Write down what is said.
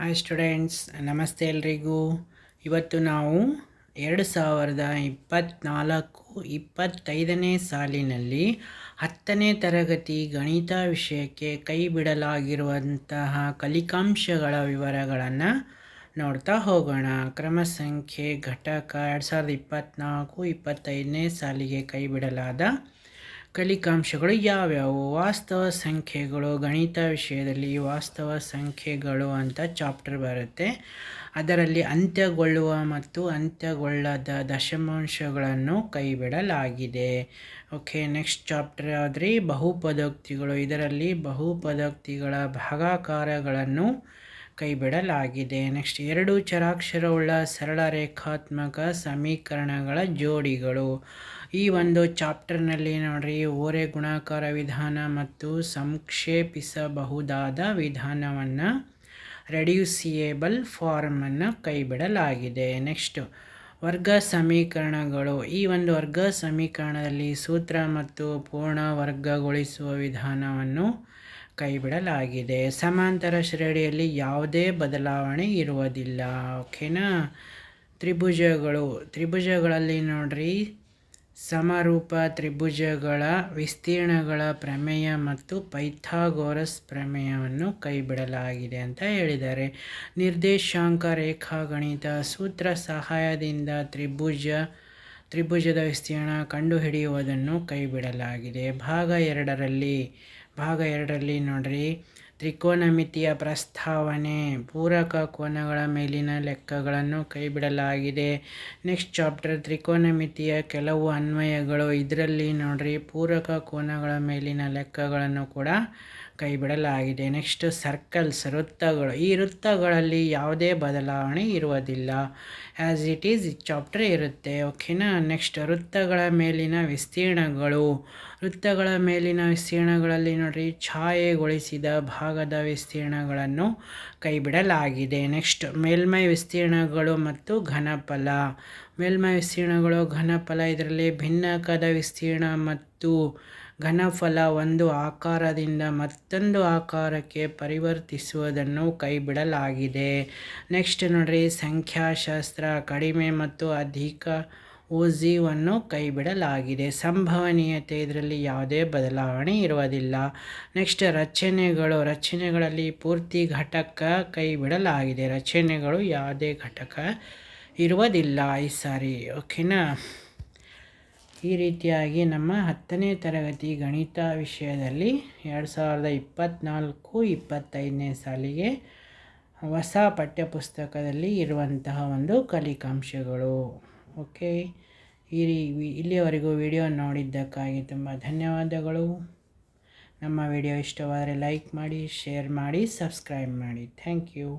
Hi students ನಮಸ್ತೆ ಎಲ್ರಿಗೂ. ಇವತ್ತು ನಾವು ಎರಡು ಸಾವಿರದ ಇಪ್ಪತ್ತ್ನಾಲ್ಕು ಇಪ್ಪತ್ತೈದನೇ ಸಾಲಿನಲ್ಲಿ ಹತ್ತನೇ ತರಗತಿ ಗಣಿತ ವಿಷಯಕ್ಕೆ ಕೈ ಬಿಡಲಾಗಿರುವಂತಹ ಕಲಿಕಾಂಶಗಳ ವಿವರಗಳನ್ನು ನೋಡ್ತಾ ಹೋಗೋಣ. ಕ್ರಮ ಸಂಖ್ಯೆ ಘಟಕ ಎರಡು ಸಾವಿರದ ಇಪ್ಪತ್ತ್ನಾಲ್ಕು ಇಪ್ಪತ್ತೈದನೇ ಸಾಲಿಗೆ ಕೈ ಬಿಡಲಾದ ಕಲಿಕಾಂಶಗಳು ಯಾವ್ಯಾವು? ವಾಸ್ತವ ಸಂಖ್ಯೆಗಳು, ಗಣಿತ ವಿಷಯದಲ್ಲಿ ವಾಸ್ತವ ಸಂಖ್ಯೆಗಳು ಅಂತ ಚಾಪ್ಟರ್ ಬರುತ್ತೆ. ಅದರಲ್ಲಿ ಅಂತ್ಯಗೊಳ್ಳುವ ಮತ್ತು ಅಂತ್ಯಗೊಳ್ಳದ ದಶಮಾಂಶಗಳನ್ನು ಕೈಬಿಡಲಾಗಿದೆ. ಓಕೆ, ನೆಕ್ಸ್ಟ್ ಚಾಪ್ಟರ್ ಆದರೆ ಬಹುಪದೋಕ್ತಿಗಳು. ಇದರಲ್ಲಿ ಬಹುಪದೋಕ್ತಿಗಳ ಭಾಗಾಕಾರಗಳನ್ನು ಕೈಬಿಡಲಾಗಿದೆ. ನೆಕ್ಸ್ಟ್ ಎರಡು ಚರಾಕ್ಷರವುಳ್ಳ ಸರಳ ರೇಖಾತ್ಮಕ ಸಮೀಕರಣಗಳ ಜೋಡಿಗಳು. ಈ ಒಂದು ಚಾಪ್ಟರ್ನಲ್ಲಿ ನೋಡ್ರಿ, ಓರೆ ಗುಣಾಕಾರ ವಿಧಾನ ಮತ್ತು ಸಂಕ್ಷೇಪಿಸಬಹುದಾದ ವಿಧಾನವನ್ನು ರೆಡ್ಯೂಸಿಯೇಬಲ್ ಫಾರ್ಮನ್ನು ಕೈಬಿಡಲಾಗಿದೆ. ನೆಕ್ಸ್ಟ್ ವರ್ಗ ಸಮೀಕರಣಗಳು. ಈ ಒಂದು ವರ್ಗ ಸಮೀಕರಣದಲ್ಲಿ ಸೂತ್ರ ಮತ್ತು ಪೂರ್ಣ ವರ್ಗಗೊಳಿಸುವ ವಿಧಾನವನ್ನು ಕೈಬಿಡಲಾಗಿದೆ. ಸಮಾಂತರ ಶ್ರೇಣಿಯಲ್ಲಿ ಯಾವುದೇ ಬದಲಾವಣೆ ಇರುವುದಿಲ್ಲ. ಓಕೆನಾ? ತ್ರಿಭುಜಗಳು, ತ್ರಿಭುಜಗಳಲ್ಲಿ ನೋಡ್ರಿ. ಸಮರೂಪ ತ್ರಿಭುಜಗಳ ವಿಸ್ತೀರ್ಣಗಳ ಪ್ರಮೇಯ ಮತ್ತು ಪೈಥಾಗೋರಸ್ ಪ್ರಮೇಯವನ್ನು ಕೈಬಿಡಲಾಗಿದೆ ಅಂತ ಹೇಳಿದ್ದಾರೆ. ನಿರ್ದೇಶಾಂಕ ರೇಖಾಗಣಿತ ಸೂತ್ರ ಸಹಾಯದಿಂದ ತ್ರಿಭುಜ, ತ್ರಿಭುಜದ ವಿಸ್ತೀರ್ಣ ಕಂಡುಹಿಡಿಯುವುದನ್ನು ಕೈಬಿಡಲಾಗಿದೆ. ಭಾಗ ಎರಡರಲ್ಲಿ ಭಾಗ ಎರಡರಲ್ಲಿ ನೋಡ್ರಿ. ತ್ರಿಕೋನಮಿತಿಯ ಪ್ರಸ್ತಾವನೆ. ಪೂರಕ ಕೋನಗಳ ಮೇಲಿನ ಲೆಕ್ಕಗಳನ್ನು ಕೈಬಿಡಲಾಗಿದೆ. ನೆಕ್ಸ್ಟ್ ಚಾಪ್ಟರ್ ತ್ರಿಕೋನಮಿತಿಯ ಕೆಲವು ಅನ್ವಯಗಳು. ಇದರಲ್ಲಿ ನೋಡ್ರಿ, ಪೂರಕ ಕೋನಗಳ ಮೇಲಿನ ಲೆಕ್ಕಗಳನ್ನು ಕೂಡ ಕೈಬಿಡಲಾಗಿದೆ ನೆಕ್ಸ್ಟ್ ಸರ್ಕಲ್ಸ್ ವೃತ್ತಗಳು. ಈ ವೃತ್ತಗಳಲ್ಲಿ ಯಾವುದೇ ಬದಲಾವಣೆ ಇರುವುದಿಲ್ಲ. ಆ್ಯಸ್ ಇಟ್ ಈಸ್ ಚಾಪ್ಟರ್ ಇರುತ್ತೆ. ಓಕೆನಾ ನೆಕ್ಸ್ಟ್ ವೃತ್ತಗಳ ಮೇಲಿನ ವಿಸ್ತೀರ್ಣಗಳು. ವೃತ್ತಗಳ ಮೇಲಿನ ವಿಸ್ತೀರ್ಣಗಳಲ್ಲಿ ನೋಡ್ರಿ, ಛಾಯೆಗೊಳಿಸಿದ ಭಾಗದ ವಿಸ್ತೀರ್ಣಗಳನ್ನು ಕೈಬಿಡಲಾಗಿದೆ ನೆಕ್ಸ್ಟ್ ಮೇಲ್ಮೈ ವಿಸ್ತೀರ್ಣಗಳು ಮತ್ತು ಘನಫಲ. ಮೇಲ್ಮೈ ವಿಸ್ತೀರ್ಣಗಳು, ಘನಫಲ, ಇದರಲ್ಲಿ ಭಿನ್ನಕದ ವಿಸ್ತೀರ್ಣ ಮತ್ತು ಘನಫಲ ಒಂದು ಆಕಾರದಿಂದ ಮತ್ತೊಂದು ಆಕಾರಕ್ಕೆ ಪರಿವರ್ತಿಸುವುದನ್ನು ಕೈಬಿಡಲಾಗಿದೆ. ನೆಕ್ಸ್ಟ್ ನೋಡ್ರಿ, ಸಂಖ್ಯಾಶಾಸ್ತ್ರ. ಕಡಿಮೆ ಮತ್ತು ಅಧಿಕ ಓಝಿವನ್ನು ಕೈಬಿಡಲಾಗಿದೆ. ಸಂಭವನೀಯತೆ ಇದರಲ್ಲಿ ಯಾವುದೇ ಬದಲಾವಣೆ ಇರುವುದಿಲ್ಲ. ನೆಕ್ಸ್ಟ್ ರಚನೆಗಳು. ರಚನೆಗಳಲ್ಲಿ ಪೂರ್ತಿ ಘಟಕ ಕೈಬಿಡಲಾಗಿದೆ. ರಚನೆಗಳು ಯಾವುದೇ ಘಟಕ ಇರುವುದಿಲ್ಲ. ಈ ಸಾರಿ ಓಕೆನಾ ಈ ರೀತಿಯಾಗಿ ನಮ್ಮ ಹತ್ತನೇ ತರಗತಿ ಗಣಿತ ವಿಷಯದಲ್ಲಿ ಎರಡು ಸಾವಿರದ ಇಪ್ಪತ್ತ್ನಾಲ್ಕು ಇಪ್ಪತ್ತೈದನೇ ಸಾಲಿಗೆ ಹೊಸ ಪಠ್ಯಪುಸ್ತಕದಲ್ಲಿ ಇರುವಂತಹ ಒಂದು ಕಲಿಕಾಂಶಗಳು. ಓಕೆ? ಈ ಇಲ್ಲಿಯವರೆಗೂ ವಿಡಿಯೋ ನೋಡಿದ್ದಕ್ಕಾಗಿ ತುಂಬ ಧನ್ಯವಾದಗಳು. ನಮ್ಮ ವಿಡಿಯೋ ಇಷ್ಟವಾದರೆ ಲೈಕ್ ಮಾಡಿ, ಶೇರ್ ಮಾಡಿ, ಸಬ್ಸ್ಕ್ರೈಬ್ ಮಾಡಿ. Thank you.